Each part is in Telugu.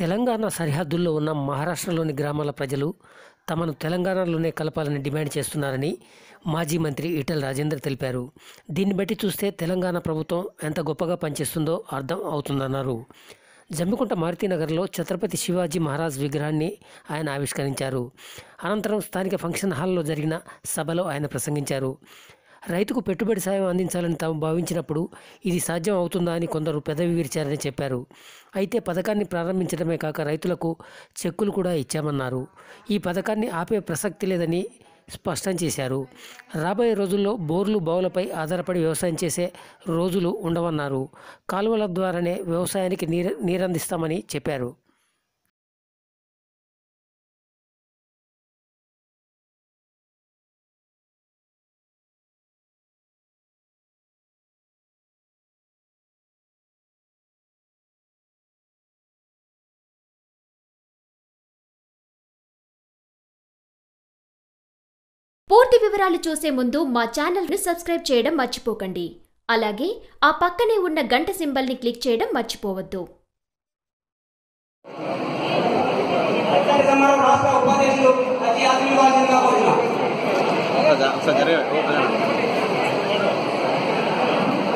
తెలంగాణ సరిహద్దుల్లో ఉన్న మహారాష్ట్రలోని గ్రామాల ప్రజలు తమను తెలంగాణలోనే కలపాలని డిమాండ్ చేస్తున్నారని మాజీ మంత్రి ఈటెల రాజేందర్ తెలిపారు. దీన్ని బట్టి చూస్తే తెలంగాణ ప్రభుత్వం ఎంత గొప్పగా పనిచేస్తుందో అర్థం అవుతుందన్నారు. జమ్మికుంట మారుతీనగర్లో ఛత్రపతి శివాజీ మహారాజ్ విగ్రహాన్ని ఆయన ఆవిష్కరించారు. అనంతరం స్థానిక ఫంక్షన్ హాల్లో జరిగిన సభలో ఆయన ప్రసంగించారు. రైతుకు పెట్టుబడి సాయం అందించాలని తాము భావించినప్పుడు ఇది సాధ్యం అవుతుందా అని కొందరు పెదవి విరిచారని చెప్పారు. అయితే పథకాన్ని ప్రారంభించడమే కాక రైతులకు చెక్కులు కూడా ఇచ్చామన్నారు. ఈ పథకాన్ని ఆపే ప్రసక్తి లేదని స్పష్టం చేశారు. రాబోయే రోజుల్లో బోర్లు బావులపై ఆధారపడి వ్యవసాయం చేసే రోజులు ఉండవన్నారు. కాలువల ద్వారానే వ్యవసాయానికి నీరు నీరందిస్తామని చెప్పారు. పూర్తి వివరాలు చూసే ముందు మా ఛానల్ని సబ్స్క్రైబ్ చేయడం మర్చిపోకండి. అలాగే ఆ పక్కనే ఉన్న గంట సింబల్ని క్లిక్ చేయడం మర్చిపోవద్దు.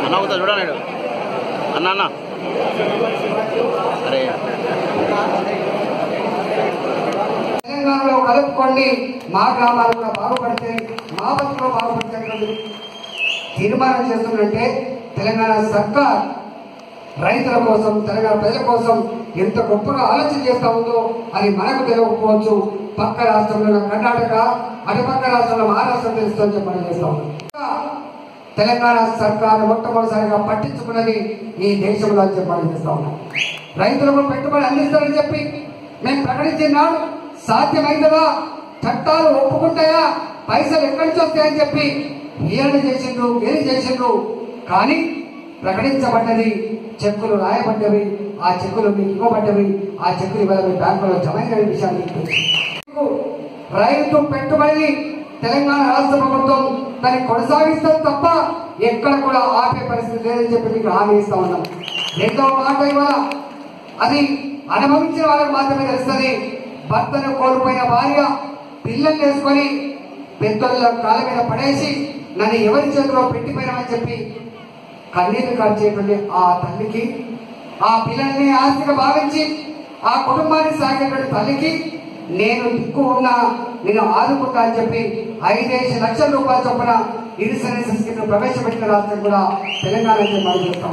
అన్న చూడండి. అన్న అన్న. అరే. తెలంగాణలో కలుపుకోండి మా గ్రామాలు కూడా బాగుపడతాయి మా బతుకులో బాగుపడతాయి తీర్మానం చేస్తుందంటే తెలంగాణ సర్కార్ రైతుల కోసం తెలంగాణ ప్రజల కోసం ఎంత గొప్పగా ఆలోచన చేస్తా ఉందో అది మనకు తెలియకపోవచ్చు. పక్క రాష్ట్రంలో ఉన్న కర్ణాటక అటుపక్క రాష్ట్రంలో మహారాష్ట్ర తెలుస్తుందని చెప్పని చేస్తా ఉన్నాం. తెలంగాణ సర్కార్ మొట్టమొదటిసారిగా పట్టించుకున్నది ఈ దేశంలో అని చెప్పని చేస్తా ఉన్నాం. రైతులకు పెట్టుబడి అందిస్తారని చెప్పి మేము ప్రకటించినాడు సాధ్యమైందా చట్టాలు ఒప్పుకుంటాయా? పైసలు ఎక్కడి నుంచి వస్తాయని చెప్పి ఏడు చేసిండ్రు ఏది చేసిండ్రు. కానీ ప్రకటించబడ్డది చెక్కులు రాయబడ్డవి ఆ చెక్కులు మీకు ఇవ్వబడ్డవి ఆ చెక్కులు ఇవాళ మీ బ్యాంకులో జమైన విషయాన్ని రైతు పెట్టుబడి తెలంగాణ రాష్ట్ర ప్రభుత్వం దాన్ని కొనసాగిస్తాం తప్ప ఎక్కడ కూడా ఆపే పరిస్థితి లేదని చెప్పి మీకు హామీ ఇస్తా ఉన్నాం. రెండవ మాట ఇవాళ అది అనుభవించిన వాళ్ళకి మాత్రమే తెలుస్తుంది. భర్తను కోల్పోయిన భార్య పిల్లలు వేసుకొని పెద్దల కాళ్ళ మీద పడేసి నన్ను ఎవరి చేతిలో పెట్టిపోయినామని చెప్పి కన్నీరు కార్చేటువంటి ఆ తల్లికి ఆ పిల్లల్ని ఆస్తిగా భావించి ఆ కుటుంబాన్ని సాగేటువంటి తల్లికి నేను దిక్కు ఉన్నా నేను ఆదుకుంటా అని చెప్పి ఐదేసి లక్షల రూపాయల చొప్పున ఇన్సూరెన్స్ సంస్కృతిని ప్రవేశపెట్టిన రాష్ట్రం కూడా తెలంగాణ అని మనం చెప్తాం.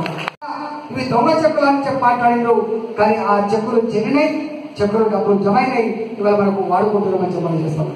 ఇవి దొంగ చెప్పులు అని చెప్పి మాట్లాడిండు కానీ ఆ చెప్పులు చెల్లినాయి చెక్కులు అప్పుడు జమైన ఇవాళ మనకు వాడుకుంటున్నామని చెప్పి చేస్తాం.